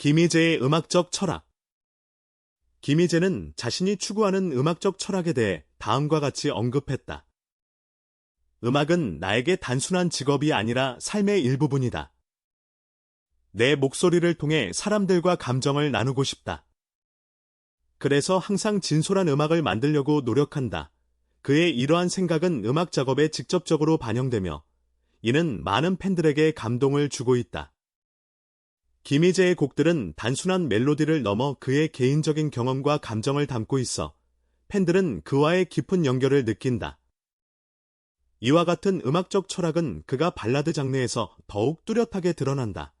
김희재의 음악적 철학 김희재는 자신이 추구하는 음악적 철학에 대해 다음과 같이 언급했다. 음악은 나에게 단순한 직업이 아니라 삶의 일부분이다. 내 목소리를 통해 사람들과 감정을 나누고 싶다. 그래서 항상 진솔한 음악을 만들려고 노력한다. 그의 이러한 생각은 음악 작업에 직접적으로 반영되며 이는 많은 팬들에게 감동을 주고 있다. 김희재의 곡들은 단순한 멜로디를 넘어 그의 개인적인 경험과 감정을 담고 있어 팬들은 그와의 깊은 연결을 느낀다. 이와 같은 음악적 철학은 그가 발라드 장르에서 더욱 뚜렷하게 드러난다.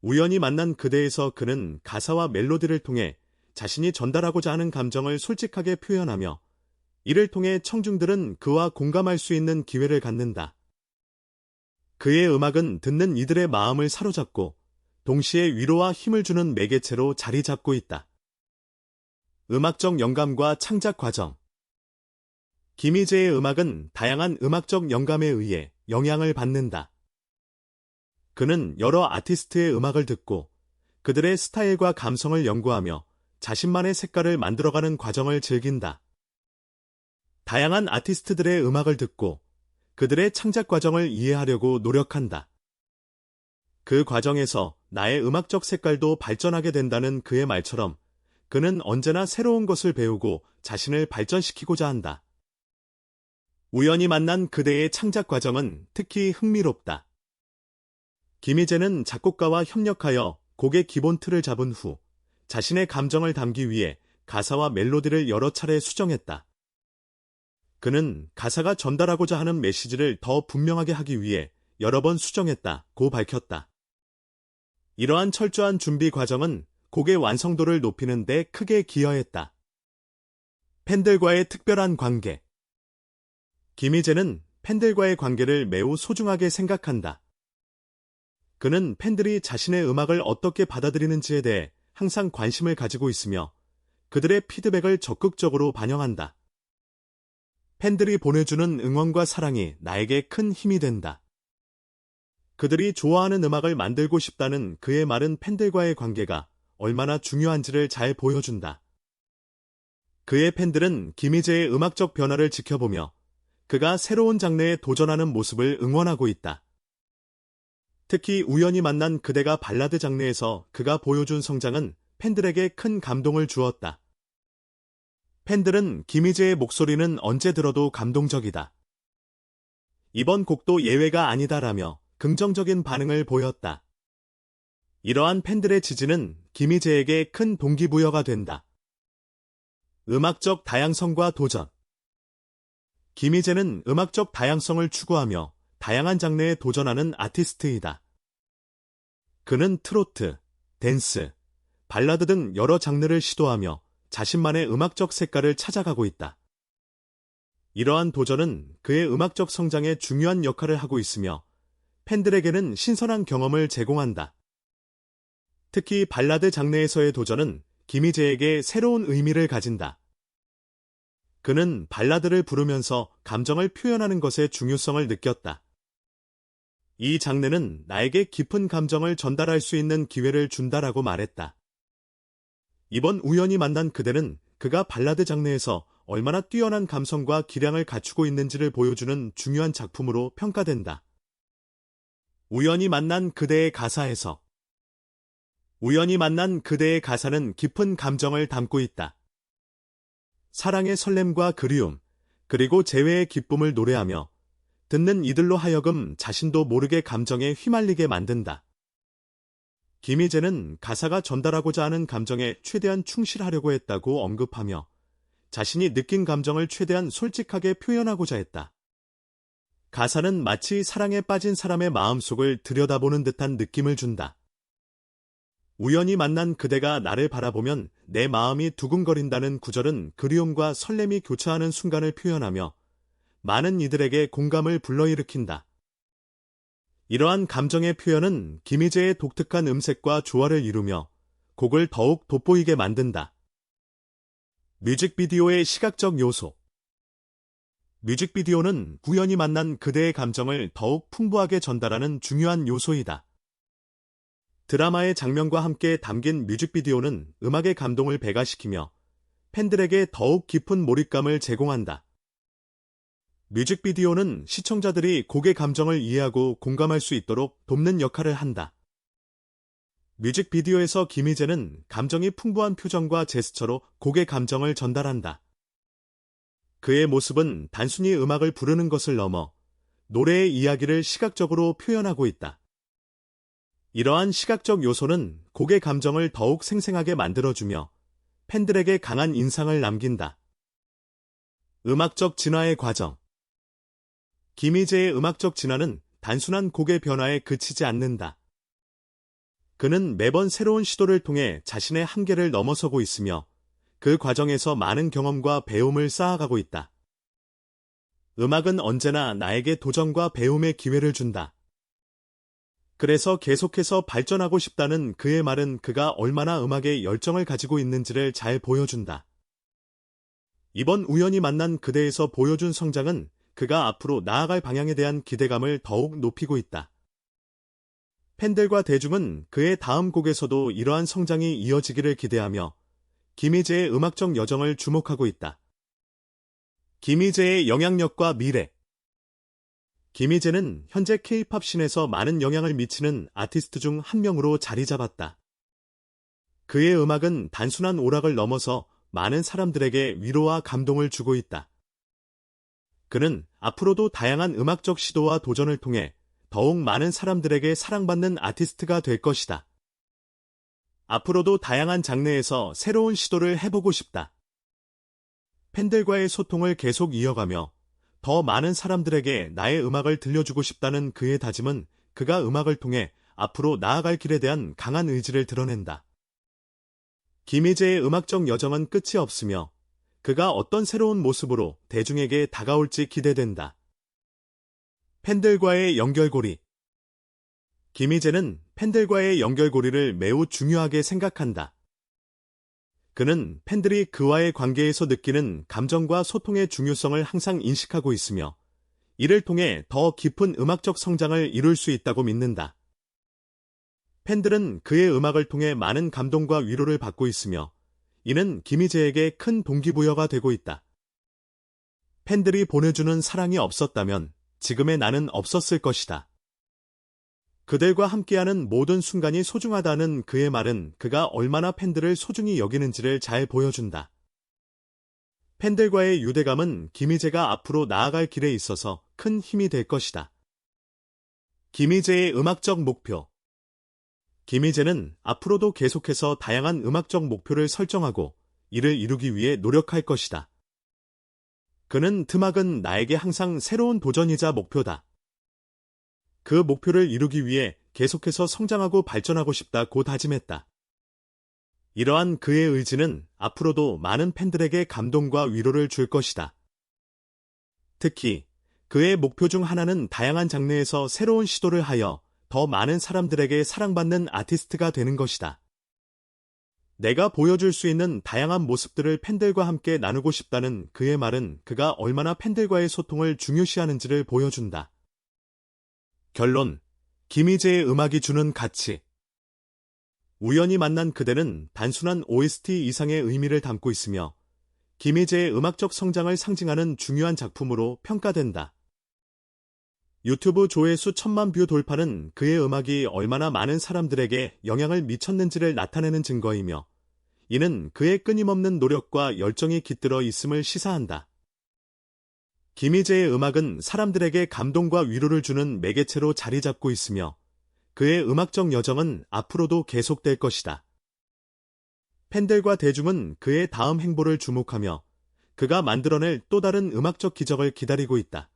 우연히 만난 그대에서 그는 가사와 멜로디를 통해 자신이 전달하고자 하는 감정을 솔직하게 표현하며 이를 통해 청중들은 그와 공감할 수 있는 기회를 갖는다. 그의 음악은 듣는 이들의 마음을 사로잡고 동시에 위로와 힘을 주는 매개체로 자리 잡고 있다. 음악적 영감과 창작 과정 김희재의 음악은 다양한 음악적 영감에 의해 영향을 받는다. 그는 여러 아티스트의 음악을 듣고 그들의 스타일과 감성을 연구하며 자신만의 색깔을 만들어가는 과정을 즐긴다. 다양한 아티스트들의 음악을 듣고 그들의 창작 과정을 이해하려고 노력한다. 그 과정에서 나의 음악적 색깔도 발전하게 된다는 그의 말처럼 그는 언제나 새로운 것을 배우고 자신을 발전시키고자 한다. 우연히 만난 그대의 창작 과정은 특히 흥미롭다. 김희재는 작곡가와 협력하여 곡의 기본 틀을 잡은 후 자신의 감정을 담기 위해 가사와 멜로디를 여러 차례 수정했다. 그는 가사가 전달하고자 하는 메시지를 더 분명하게 하기 위해 여러 번 수정했다 고 밝혔다. 이러한 철저한 준비 과정은 곡의 완성도를 높이는 데 크게 기여했다. 팬들과의 특별한 관계 김희재는 팬들과의 관계를 매우 소중하게 생각한다. 그는 팬들이 자신의 음악을 어떻게 받아들이는지에 대해 항상 관심을 가지고 있으며 그들의 피드백을 적극적으로 반영한다. 팬들이 보내주는 응원과 사랑이 나에게 큰 힘이 된다. 그들이 좋아하는 음악을 만들고 싶다는 그의 말은 팬들과의 관계가 얼마나 중요한지를 잘 보여준다. 그의 팬들은 김희재의 음악적 변화를 지켜보며 그가 새로운 장르에 도전하는 모습을 응원하고 있다. 특히 우연히 만난 그대가 발라드 장르에서 그가 보여준 성장은 팬들에게 큰 감동을 주었다. 팬들은 김희재의 목소리는 언제 들어도 감동적이다. 이번 곡도 예외가 아니다라며 긍정적인 반응을 보였다. 이러한 팬들의 지지는 김희재에게 큰 동기부여가 된다. 음악적 다양성과 도전 김희재는 음악적 다양성을 추구하며 다양한 장르에 도전하는 아티스트이다. 그는 트로트, 댄스, 발라드 등 여러 장르를 시도하며 자신만의 음악적 색깔을 찾아가고 있다. 이러한 도전은 그의 음악적 성장에 중요한 역할을 하고 있으며 팬들에게는 신선한 경험을 제공한다. 특히 발라드 장르에서의 도전은 김희재에게 새로운 의미를 가진다. 그는 발라드를 부르면서 감정을 표현하는 것의 중요성을 느꼈다. 이 장르는 나에게 깊은 감정을 전달할 수 있는 기회를 준다라고 말했다. 이번 우연히 만난 그대는 그가 발라드 장르에서 얼마나 뛰어난 감성과 기량을 갖추고 있는지를 보여주는 중요한 작품으로 평가된다. 우연히 만난 그대의 가사에서 우연히 만난 그대의 가사는 깊은 감정을 담고 있다. 사랑의 설렘과 그리움, 그리고 재회의 기쁨을 노래하며 듣는 이들로 하여금 자신도 모르게 감정에 휘말리게 만든다. 김희재는 가사가 전달하고자 하는 감정에 최대한 충실하려고 했다고 언급하며 자신이 느낀 감정을 최대한 솔직하게 표현하고자 했다. 가사는 마치 사랑에 빠진 사람의 마음속을 들여다보는 듯한 느낌을 준다. 우연히 만난 그대가 나를 바라보면 내 마음이 두근거린다는 구절은 그리움과 설렘이 교차하는 순간을 표현하며 많은 이들에게 공감을 불러일으킨다. 이러한 감정의 표현은 김희재의 독특한 음색과 조화를 이루며 곡을 더욱 돋보이게 만든다. 뮤직비디오의 시각적 요소 뮤직비디오는 우연히 만난 그대의 감정을 더욱 풍부하게 전달하는 중요한 요소이다. 드라마의 장면과 함께 담긴 뮤직비디오는 음악의 감동을 배가시키며 팬들에게 더욱 깊은 몰입감을 제공한다. 뮤직비디오는 시청자들이 곡의 감정을 이해하고 공감할 수 있도록 돕는 역할을 한다. 뮤직비디오에서 김희재는 감정이 풍부한 표정과 제스처로 곡의 감정을 전달한다. 그의 모습은 단순히 음악을 부르는 것을 넘어 노래의 이야기를 시각적으로 표현하고 있다. 이러한 시각적 요소는 곡의 감정을 더욱 생생하게 만들어주며 팬들에게 강한 인상을 남긴다. 음악적 진화의 과정 김희재의 음악적 진화는 단순한 곡의 변화에 그치지 않는다. 그는 매번 새로운 시도를 통해 자신의 한계를 넘어서고 있으며 그 과정에서 많은 경험과 배움을 쌓아가고 있다. 음악은 언제나 나에게 도전과 배움의 기회를 준다. 그래서 계속해서 발전하고 싶다는 그의 말은 그가 얼마나 음악에 열정을 가지고 있는지를 잘 보여준다. 이번 우연히 만난 그대에서 보여준 성장은 그가 앞으로 나아갈 방향에 대한 기대감을 더욱 높이고 있다. 팬들과 대중은 그의 다음 곡에서도 이러한 성장이 이어지기를 기대하며 김희재의 음악적 여정을 주목하고 있다. 김희재의 영향력과 미래 김희재는 현재 K-팝 씬에서 많은 영향을 미치는 아티스트 중 한 명으로 자리 잡았다. 그의 음악은 단순한 오락을 넘어서 많은 사람들에게 위로와 감동을 주고 있다. 그는 앞으로도 다양한 음악적 시도와 도전을 통해 더욱 많은 사람들에게 사랑받는 아티스트가 될 것이다. 앞으로도 다양한 장르에서 새로운 시도를 해보고 싶다. 팬들과의 소통을 계속 이어가며 더 많은 사람들에게 나의 음악을 들려주고 싶다는 그의 다짐은 그가 음악을 통해 앞으로 나아갈 길에 대한 강한 의지를 드러낸다. 김희재의 음악적 여정은 끝이 없으며 그가 어떤 새로운 모습으로 대중에게 다가올지 기대된다. 팬들과의 연결고리 김희재는 팬들과의 연결고리를 매우 중요하게 생각한다. 그는 팬들이 그와의 관계에서 느끼는 감정과 소통의 중요성을 항상 인식하고 있으며 이를 통해 더 깊은 음악적 성장을 이룰 수 있다고 믿는다. 팬들은 그의 음악을 통해 많은 감동과 위로를 받고 있으며 이는 김희재에게 큰 동기부여가 되고 있다. 팬들이 보내주는 사랑이 없었다면 지금의 나는 없었을 것이다. 그들과 함께하는 모든 순간이 소중하다는 그의 말은 그가 얼마나 팬들을 소중히 여기는지를 잘 보여준다. 팬들과의 유대감은 김희재가 앞으로 나아갈 길에 있어서 큰 힘이 될 것이다. 김희재의 음악적 목표 김희재는 앞으로도 계속해서 다양한 음악적 목표를 설정하고 이를 이루기 위해 노력할 것이다. 그는 음악은 나에게 항상 새로운 도전이자 목표다. 그 목표를 이루기 위해 계속해서 성장하고 발전하고 싶다고 다짐했다. 이러한 그의 의지는 앞으로도 많은 팬들에게 감동과 위로를 줄 것이다. 특히 그의 목표 중 하나는 다양한 장르에서 새로운 시도를 하여 더 많은 사람들에게 사랑받는 아티스트가 되는 것이다. 내가 보여줄 수 있는 다양한 모습들을 팬들과 함께 나누고 싶다는 그의 말은 그가 얼마나 팬들과의 소통을 중요시하는지를 보여준다. 결론. 김희재의 음악이 주는 가치. 우연히 만난 그대는 단순한 OST 이상의 의미를 담고 있으며 김희재의 음악적 성장을 상징하는 중요한 작품으로 평가된다. 유튜브 조회수 천만 뷰 돌파는 그의 음악이 얼마나 많은 사람들에게 영향을 미쳤는지를 나타내는 증거이며 이는 그의 끊임없는 노력과 열정이 깃들어 있음을 시사한다. 김희재의 음악은 사람들에게 감동과 위로를 주는 매개체로 자리 잡고 있으며 그의 음악적 여정은 앞으로도 계속될 것이다. 팬들과 대중은 그의 다음 행보를 주목하며 그가 만들어낼 또 다른 음악적 기적을 기다리고 있다.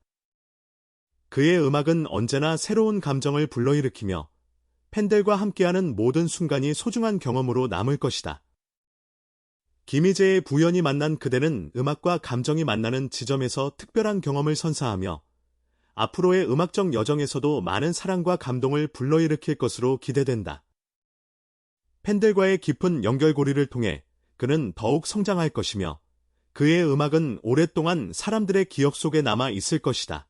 그의 음악은 언제나 새로운 감정을 불러일으키며 팬들과 함께하는 모든 순간이 소중한 경험으로 남을 것이다. 김희재의 부연이 만난 그대는 음악과 감정이 만나는 지점에서 특별한 경험을 선사하며 앞으로의 음악적 여정에서도 많은 사랑과 감동을 불러일으킬 것으로 기대된다. 팬들과의 깊은 연결고리를 통해 그는 더욱 성장할 것이며 그의 음악은 오랫동안 사람들의 기억 속에 남아 있을 것이다.